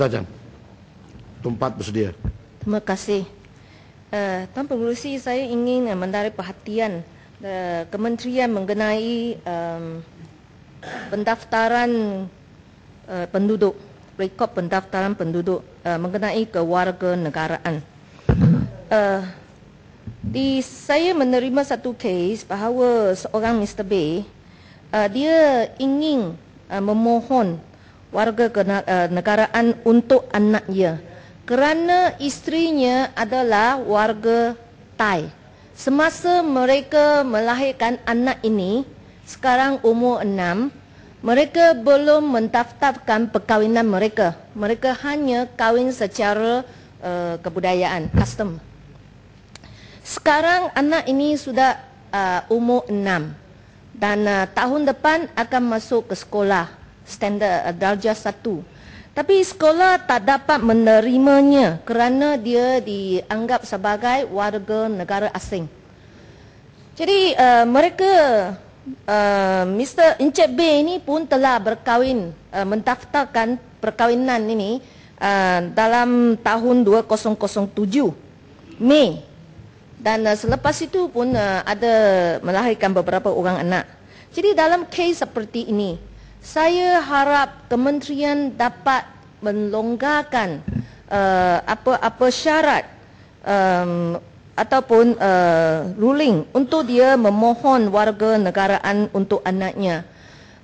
Sajan. Tempat bersedia. Terima kasih. Uh, Tuan Pengurusi, saya ingin uh, menarik perhatian uh, Kementerian mengenai um, pendaftaran uh, penduduk, rekod pendaftaran penduduk uh, mengenai kewarganegaraan. Uh, di saya menerima satu kes bahawa seorang Mr. B uh, dia ingin uh, memohon warga uh, negaraan untuk anaknya kerana isterinya adalah warga Thai. Semasa mereka melahirkan anak ini, sekarang umur enam, mereka belum mendaftarkan perkahwinan mereka. Mereka hanya kahwin secara uh, kebudayaan, custom. Sekarang anak ini sudah uh, umur enam dan uh, tahun depan akan masuk ke sekolah standard uh, darjah satu. Tapi sekolah tak dapat menerimanya kerana dia dianggap sebagai warga negara asing. Jadi uh, mereka uh, Mr. Encik B ini pun telah berkahwin uh, mendaftarkan perkahwinan ini uh, dalam tahun 2007 Mei dan uh, selepas itu pun uh, ada melahirkan beberapa orang anak. Jadi dalam kes seperti ini saya harap kementerian dapat melonggarkan uh, apa-apa syarat um, ataupun uh, ruling untuk dia memohon warga negaraan untuk anaknya.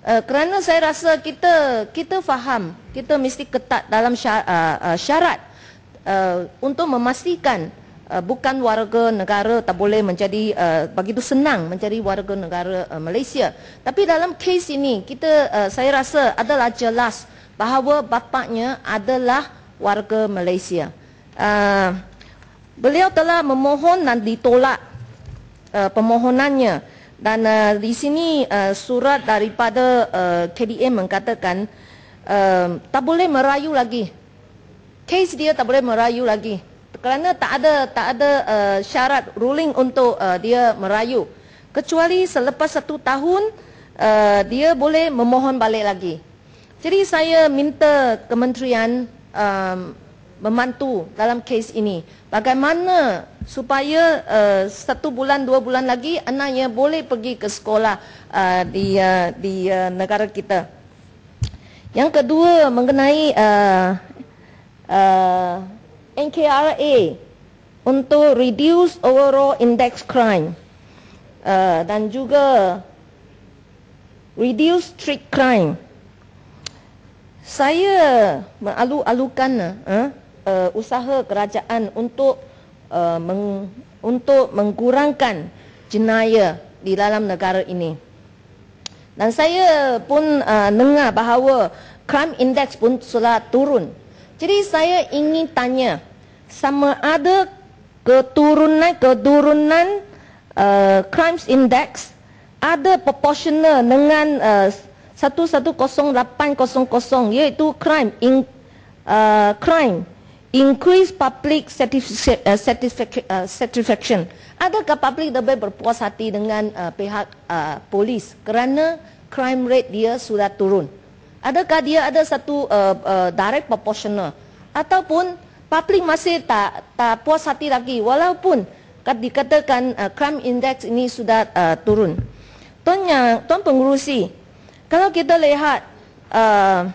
Uh, kerana saya rasa kita kita faham, kita mesti ketat dalam syarat, uh, uh, syarat uh, untuk memastikan uh, bukan warga negara tak boleh menjadi uh, begitu senang menjadi warga negara uh, Malaysia. Tapi dalam kes ini kita uh, saya rasa adalah jelas bahawa bapaknya adalah warga Malaysia. Uh, beliau telah memohon dan ditolak uh, permohonannya dan uh, di sini uh, surat daripada uh, KDM mengatakan uh, tak boleh merayu lagi. Kes dia tak boleh merayu lagi kerana tak ada tak ada uh, syarat ruling untuk uh, dia merayu. Kecuali selepas satu tahun uh, dia boleh memohon balik lagi. Jadi saya minta kementerian um, membantu dalam kes ini. Bagaimana supaya uh, satu bulan dua bulan lagi anaknya boleh pergi ke sekolah uh, di uh, di uh, negara kita. Yang kedua mengenai uh, uh, NKRA untuk reduce overall index crime uh, dan juga reduce street crime. Saya mengalu-alukan uh, uh, usaha kerajaan untuk uh, meng, untuk mengurangkan jenayah di dalam negara ini. Dan saya pun uh, dengar bahawa crime index pun sudah turun. Jadi saya ingin tanya sama ada keturunan-keturunan uh, crimes index ada proportional dengan uh, 11800 iaitu crime in uh, crime increase public satisfaction. Adakah public lebih berpuas hati dengan uh, pihak uh, polis kerana crime rate dia sudah turun? Adakah dia ada satu uh, uh, direct proportional ataupun public masih tak tak puas hati lagi walaupun dikatakan uh, crime index ini sudah uh, turun. Tuan tuan pengurusi, kalau kita lihat uh,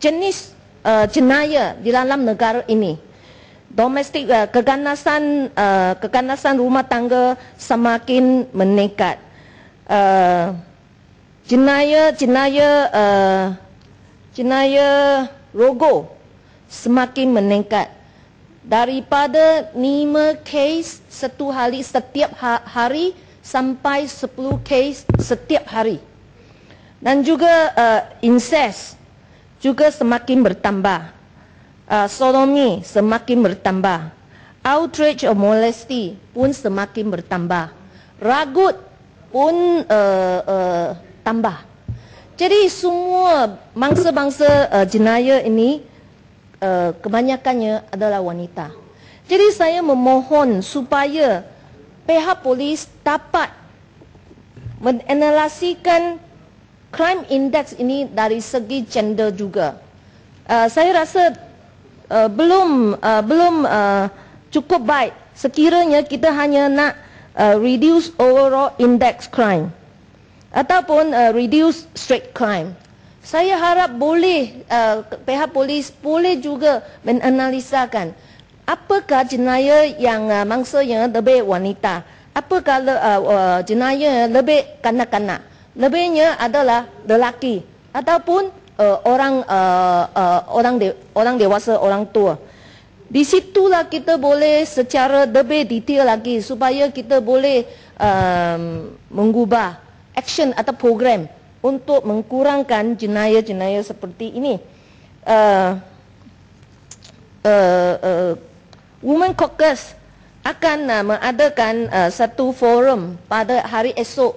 jenis uh, jenayah di dalam negara ini, domestik uh, keganasan uh, keganasan rumah tangga semakin meningkat. Uh, jenayah jenayah uh, jenayah rogo semakin meningkat. Daripada 5 kes satu hari setiap ha-, hari sampai 10 kes setiap hari. Dan juga uh, incest juga semakin bertambah. Uh, sodomi semakin bertambah. Outrage or molesty pun semakin bertambah. Ragut pun uh, uh, tambah. Jadi semua bangsa-bangsa uh, jenayah ini uh, kebanyakannya adalah wanita. Jadi saya memohon supaya pihak polis dapat menanalisikan crime index ini dari segi gender juga. uh, saya rasa uh, belum uh, belum uh, cukup baik sekiranya kita hanya nak uh, reduce overall index crime ataupun uh, reduce straight crime. Saya harap boleh uh, pihak polis boleh juga menanalisakan apakah jenayah yang uh, mangsa yang lebih wanita, apakah uh, uh, jenayah yang lebih kanak-kanak. Lebihnya adalah lelaki ataupun uh, orang uh, uh, orang de, orang dewasa, orang tua. Di situlah kita boleh secara lebih detail lagi supaya kita boleh um, mengubah action atau program untuk mengurangkan jenayah-jenayah seperti ini. Uh, uh, uh, Women Caucus akan uh, mengadakan uh, satu forum pada hari esok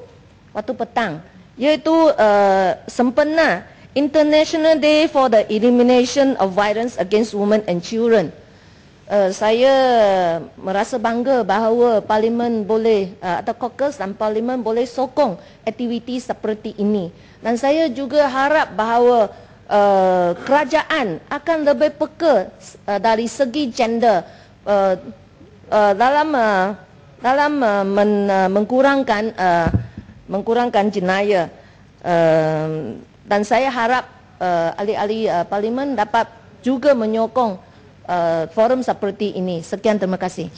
waktu petang iaitu uh, sempena International Day for the Elimination of Violence Against Women and Children. Uh, saya merasa bangga bahawa parlimen boleh uh, atau caucus dan parlimen boleh sokong aktiviti seperti ini. Dan saya juga harap bahawa uh, kerajaan akan lebih peka uh, dari segi gender uh, uh, dalam uh, dalam uh, men, uh, mengkurangkan uh, mengkurangkan jenayah. Uh, dan saya harap uh, ahli-ahli uh, parlimen dapat juga menyokong uh, forum seperti ini. Sekian terima kasih.